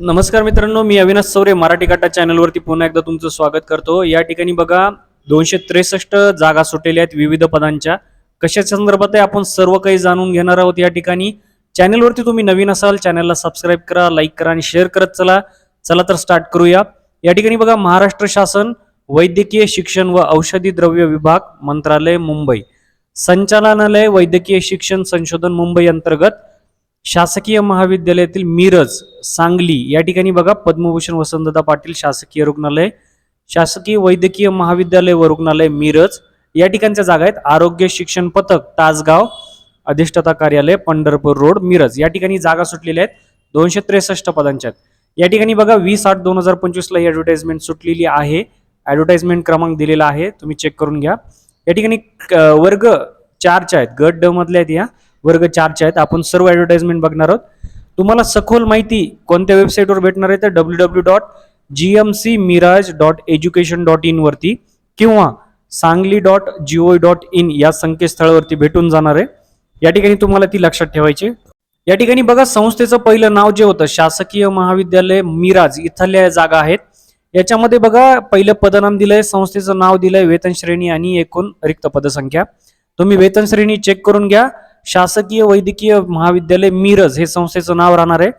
नमस्कार मित्रांनो मी अविनाश सौरे मराठी काटा चॅनलवरती पुन्हा एकदा तुमचं स्वागत करतो. या ठिकाणी बघा दोनशे त्रेसष्ट जागा सुटलेल्या आहेत विविध पदांच्या. कशा संदर्भात आहे आपण सर्व काही जाणून घेणार आहोत या ठिकाणी. चॅनलवरती तुम्ही नवीन असाल चॅनलला सबस्क्राईब करा लाईक करा आणि शेअर करत चला. चला तर स्टार्ट करूया. या ठिकाणी बघा महाराष्ट्र शासन वैद्यकीय शिक्षण व औषधी द्रव्य विभाग मंत्रालय मुंबई. संचालनालय वैद्यकीय शिक्षण संशोधन मुंबई अंतर्गत शासकीय महाविद्यालयातील मिरज सांगली या ठिकाणी बघा पद्मभूषण वसंतदा पाटील शासकीय रुग्णालय शासकीय वैद्यकीय महाविद्यालय व रुग्णालय मिरज या ठिकाणच्या जागा आहेत. आरोग्य शिक्षण पथक तासगाव अधिष्ठाता कार्यालय पंढरपूर रोड मिरज या ठिकाणी जागा सुटलेल्या आहेत. दोनशे त्रेसष्ट पदांच्या या ठिकाणी बघा वीस आठ दोन हजार पंचवीसला ही ॲडव्हर्टाइजमेंट सुटलेली आहे. ॲडव्हर्टाइजमेंट क्रमांक दिलेला आहे. तुम्ही चेक करून घ्या. या ठिकाणी वर्ग चारच्या आहेत. गट ड मधल्या आहेत या. वर्ग चारचे आहेत. आपण सर्व ॲडव्हर्टाइजमेंट बघणार आहोत. तुम्हाला सखोल माहिती कोणत्या वेबसाईटवर भेटणार आहे तर W W dot G M C Miraj dot education dot इनवरती किंवा Sangli dot G O dot in या संकेतस्थळावरती भेटून जाणार आहे. या ठिकाणी तुम्हाला ती लक्षात ठेवायची या ठिकाणी बघा संस्थेचं पहिलं नाव जे होतं शासकीय महाविद्यालय मिराज इथल्या जागा आहेत. याच्यामध्ये बघा पहिलं पदनाम दिलंय संस्थेचं नाव दिलंय वेतन श्रेणी आणि एकूण रिक्त पदसंख्या. तुम्ही वेतन श्रेणी चेक करून घ्या. शासकीय वैद्यकीय महाविद्यालय मिरज हे संस्थेचं नाव राहणार आहे.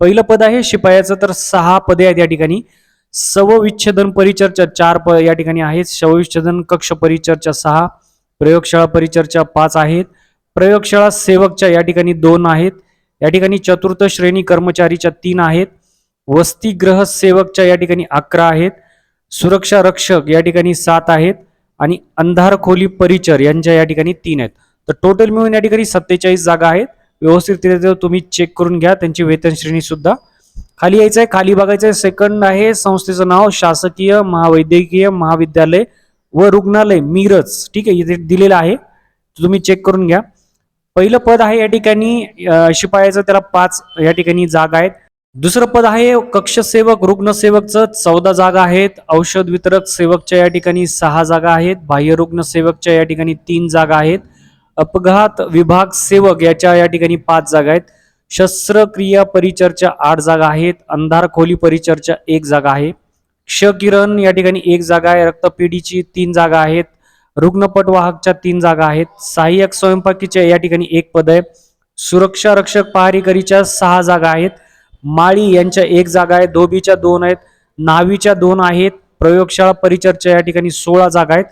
पहिलं पद आहे शिपायाचं तर सहा पदे आहेत या ठिकाणी. सवविच्छेदन परिचर्चा चार प या ठिकाणी आहेत. शवविच्छेदन कक्ष परिचर्चा सहा प्रयोगशाळा परिचर्चा पाच आहेत. प्रयोगशाळा सेवकच्या या ठिकाणी दोन आहेत. या ठिकाणी चतुर्थ श्रेणी कर्मचारीच्या तीन आहेत. वसतिगृह सेवकच्या या ठिकाणी अकरा आहेत. सुरक्षा रक्षक या ठिकाणी सात आहेत. आणि अंधार खोली परिचर यांच्या या ठिकाणी तीन आहेत. तर टोटल मिळून या ठिकाणी सत्तेचाळीस जागा आहेत. व्यवस्थितरित्या तुम्ही चेक करून घ्या त्यांची वेतन श्रेणी सुद्धा. खाली यायचं आहे खाली बघायचं आहे सेकंड आहे संस्थेचं नाव शासकीय महावैद्यकीय महाविद्यालय व रुग्णालय मिरज. ठीक आहे इथे दिलेलं आहे. तुम्ही चेक करून घ्या. पहिलं पद आहे या ठिकाणी शिपायाचं त्याला पाच या ठिकाणी जागा आहेत. दुसरं पद आहे कक्षसेवक रुग्णसेवकचं चौदा जागा आहेत. औषध वितरक सेवकच्या या ठिकाणी सहा जागा आहेत. बाह्य रुग्णसेवकच्या या ठिकाणी तीन जागा आहेत. अपघात विभाग सेवक याच्या या ठिकाणी पाच जागा आहेत. शस्त्रक्रिया परिचरच्या आठ जागा आहेत. अंधार खोली परिचरच्या एक जागा आहे. क्षकिरण या ठिकाणी एक जागा आहे. रक्तपेढीची तीन जागा आहेत. रुग्णपट वाहकच्या तीन जागा आहेत. सहाय्यक स्वयंपाकीच्या या ठिकाणी एक पद आहे. सुरक्षा रक्षक पहारेकरीच्या सहा जागा आहेत. माळी यांच्या एक जागा आहे. धोबीच्या दोन आहेत. नावीच्या दोन आहेत. प्रयोगशाळा परिचरच्या या ठिकाणी सोळा जागा आहेत.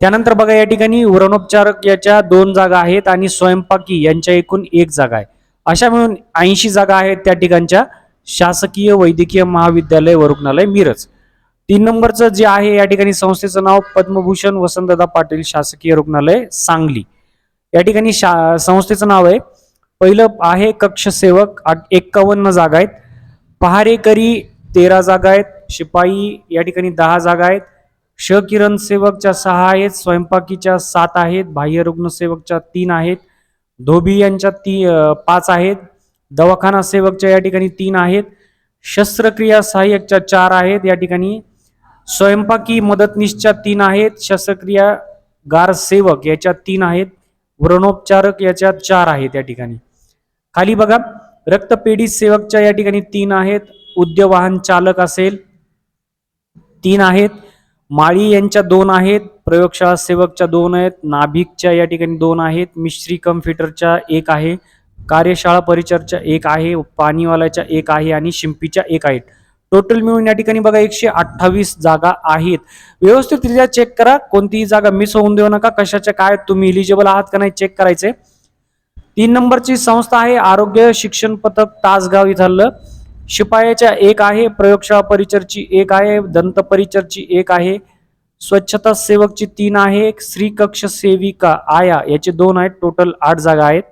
त्यानंतर बघा या ठिकाणी व्रणोपचारक याच्या दोन जागा आहेत आणि स्वयंपाकी यांच्या एकूण एक जागा आहे. अशा मिळून ऐंशी जागा आहेत त्या ठिकाणच्या शासकीय वैद्यकीय महाविद्यालय व रुग्णालय मिरज. तीन नंबरचं जे आहे या ठिकाणी संस्थेचं नाव पद्मभूषण वसंतदा पाटील शासकीय रुग्णालय सांगली. या ठिकाणी शा संस्थेचं नाव आहे. पहिलं आहे कक्षसेवक एक्कावन्न जागा आहेत. पहारेकरी तेरा जागा आहेत. शिपाई या ठिकाणी दहा जागा आहेत. श किरण सेवकच्या सहा आहेत स्वयंपाकीच्या सात आहेत बाह्य रुग्णसेवकच्या तीन आहेत धोबी यांच्या ती पाच आहेत दवाखाना सेवकच्या या ठिकाणी तीन आहेत शस्त्रक्रिया सहाय्यकच्या चार आहेत या ठिकाणी स्वयंपाकी मदतनीसच्या तीन आहेत शस्त्रक्रिया गार सेवक याच्या तीन आहेत व्रणोपचारक याच्या चार आहेत या ठिकाणी. खाली बघा रक्तपेढी सेवकच्या या ठिकाणी तीन आहेत उद्यवाहन चालक असेल तीन आहेत माळी यांच्या दोन आहेत प्रयोगशाळा सेवकच्या दोन आहेत नाभिकच्या या ठिकाणी दोन आहेत मिश्री कम्प्युटरच्या एक आहे कार्यशाळा परिचरच्या एक आहे पाणीवाल्याच्या एक आहे आणि शिंपीच्या एक आहेत. टोटल मिळून या ठिकाणी बघा एकशे अठ्ठावीस जागा आहेत. व्यवस्थितरित्या चेक करा. कोणतीही जागा मिस होऊन देऊ नका. कशाच्या काय तुम्ही इलिजिबल आहात का नाही चेक करायचे. तीन नंबरची संस्था आहे आरोग्य शिक्षण पथक तासगाव इथलं. शिपायाच्या एक आहे प्रयोगशाळा परिचरची एक आहे दंत परिचरची एक आहे स्वच्छता सेवकची तीन आहे श्री कक्ष सेविका आया याचे दोन आहेत टोटल आठ जागा आहेत.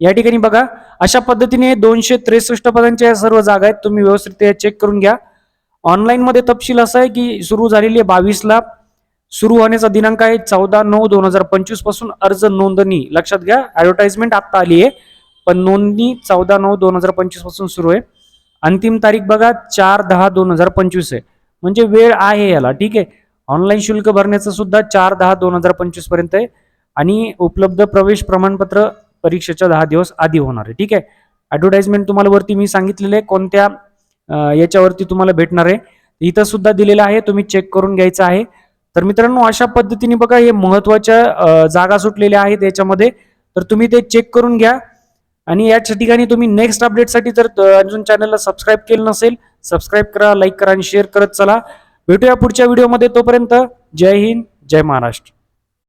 या ठिकाणी बघा अशा पद्धतीने दोनशे त्रेसष्ट पदांच्या या सर्व जागा आहेत तुम्ही व्यवस्थित चेक करून घ्या. ऑनलाईन मध्ये तपशील असा आहे की सुरू झालेली आहे बावीसला सुरू होण्याचा दिनांक आहे चौदा नऊ दोन हजार पंचवीसपासून अर्ज नोंदणी. लक्षात घ्या ऍडव्हर्टाइजमेंट आता आली आहे पण नोंदणी चौदा नऊ दोन हजार पंचवीसपासून सुरू आहे. अंतिम तारीख बघा चार दहा दोन हजार पंचवीस आहे. म्हणजे वेळ आहे याला ठीक आहे? ऑनलाईन शुल्क भरण्याचं सुद्धा चार दहा दोन हजार पंचवीसपर्यंत आहे. आणि उपलब्ध प्रवेश प्रमाणपत्र परीक्षेच्या दहा दिवस आधी होणार आहे ठीक आहे? ॲडव्हर्टाइजमेंट तुम्हाला वरती मी सांगितलेले आहे कोणत्या याच्यावरती तुम्हाला भेटणार आहे. इथं सुद्धा दिलेलं आहे तुम्ही चेक करून घ्यायचं आहे. तर मित्रांनो अशा पद्धतीने बघा हे महत्त्वाच्या जागा सुटलेल्या आहेत याच्यामध्ये. तर तुम्ही ते चेक करून घ्या. आणि याच ठिकाणी तुम्ही नेक्स्ट अपडेटसाठी जर अं, अजून चॅनलला सबस्क्राईब केलं नसेल सबस्क्राईब करा लाईक करा आणि शेअर करत चला. भेटूया पुढच्या व्हिडिओमध्ये तोपर्यंत जय हिंद जय महाराष्ट्र.